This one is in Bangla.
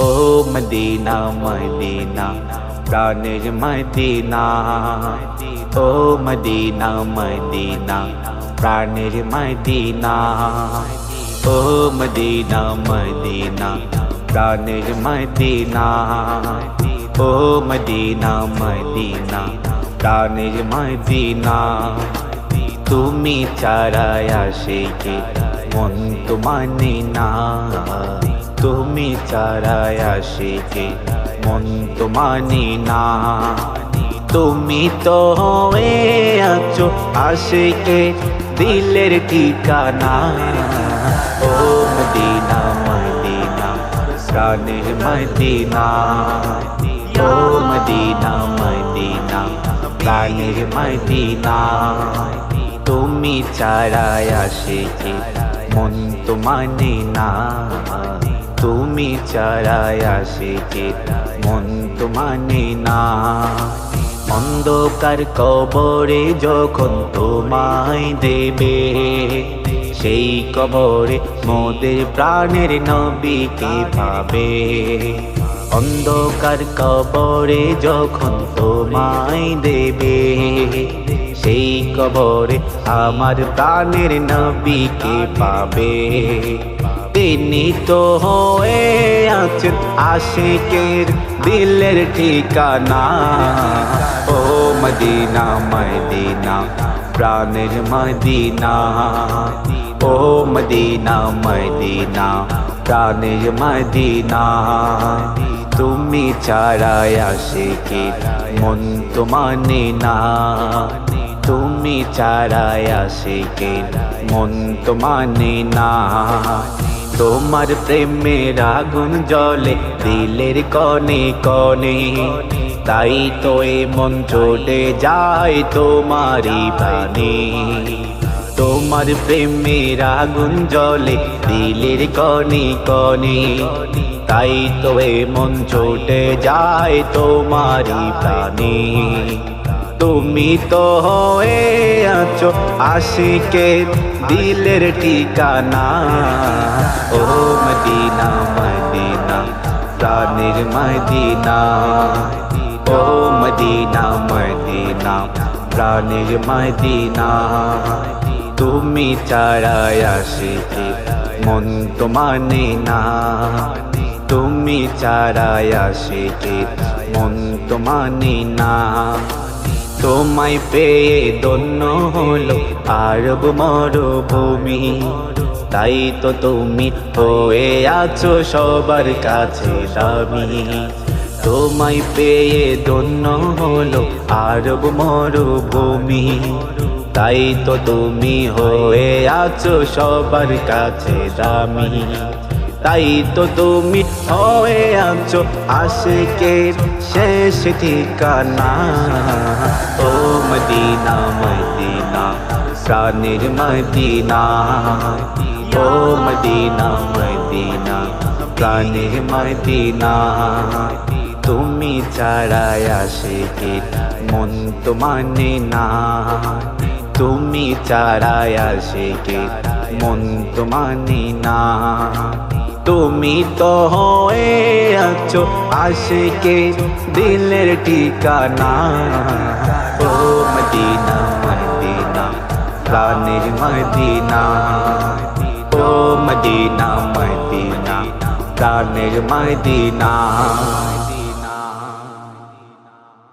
ও মদিনা মদিনা প্রাণের মদিনা ও মদিনা মদিনা প্রাণের মদিনা ও মদিনা মদিনা প্রাণের মদিনা ও মদিনা মদিনা প্রাণের মদিনা তুমি চারায় আসে কে মন তো মানে না তুমি চারায় আসে কে? মন তো মানে না। তুমি তো হয়ে আছো, আসে কে? দিলের ঠিকানা। ও মদিনা মদিনা, প্রাণের মদিনা। ও মদিনা মদিনা, প্রাণের মদিনা। তুমি চারায় আসে কে? মন তো মানে না। তুমি চারায় আসে কে মন তো মানে না। অন্ধকার কবরে যখন তোমায় দেবে, সেই কবরে মোদের প্রাণের নবীকে পাবে? অন্ধকার কবরে যখন তোমায় দেবে, সেই কবরে আমার প্রাণের নবীকে পাবে? তিনি তো হয়ে আছেন আশিকের দিলের ঠিকানা। ও মদিনা মদিনা, প্রাণের মদিনা। ও মদিনা মদিনা, প্রাণের মদিনা। তুমি চারায় আশিকে মন তো মানে না। তুমি চারায় আশিকে মন তো মানে না। তোমার প্রেমের আগুন জলে দিলের কনে কনে। তাই তো এ মন চটে যায় তোমারই প্রাণে তোমার প্রেমের আগুন জলে দিলের কনে কনে। তাই তো এ মন চটে যায় তোমারই প্রাণে তুমি তো হয়ে আছো আশিকে দিলের ঠিকানা। ও মদিনা মদিনা, প্রাণের মদিনা। ও মদিনা মদিনা, প্রাণের মদিনা। তুমি চারায় আশিকে মন তো মানে না। তুমি চারায় আশিকে মন তো মানে না। তোমায় পেয়ে দন্য হলো আরব মরুভূমি। তাই তো তুমি হয়ে আছো সবার কাছে দামি। তোমায় পেয়ে দন্য হলো আরব মরুভূমি। তাই তো তুমি হয়ে আছো সবার কাছে দামি। তাই তো তুমি হয়ে আছো আশিকের শেষ ঠিকানা। ও মদিনা মদিনা, প্রাণের মদিনা। ও মদিনা মদিনা, প্রাণের মদিনা। তুমি চারায় আশিকে মন তো মানে না। তুমি চারায় আশিকে মন তো মানে না। তুমি তো হয়ে আছো আশিকে দিলের ঠিকানা। ও মদিনা মদিনা, প্রাণের মদিনা। ও মদিনা মদিনা, প্রাণের মদিনা।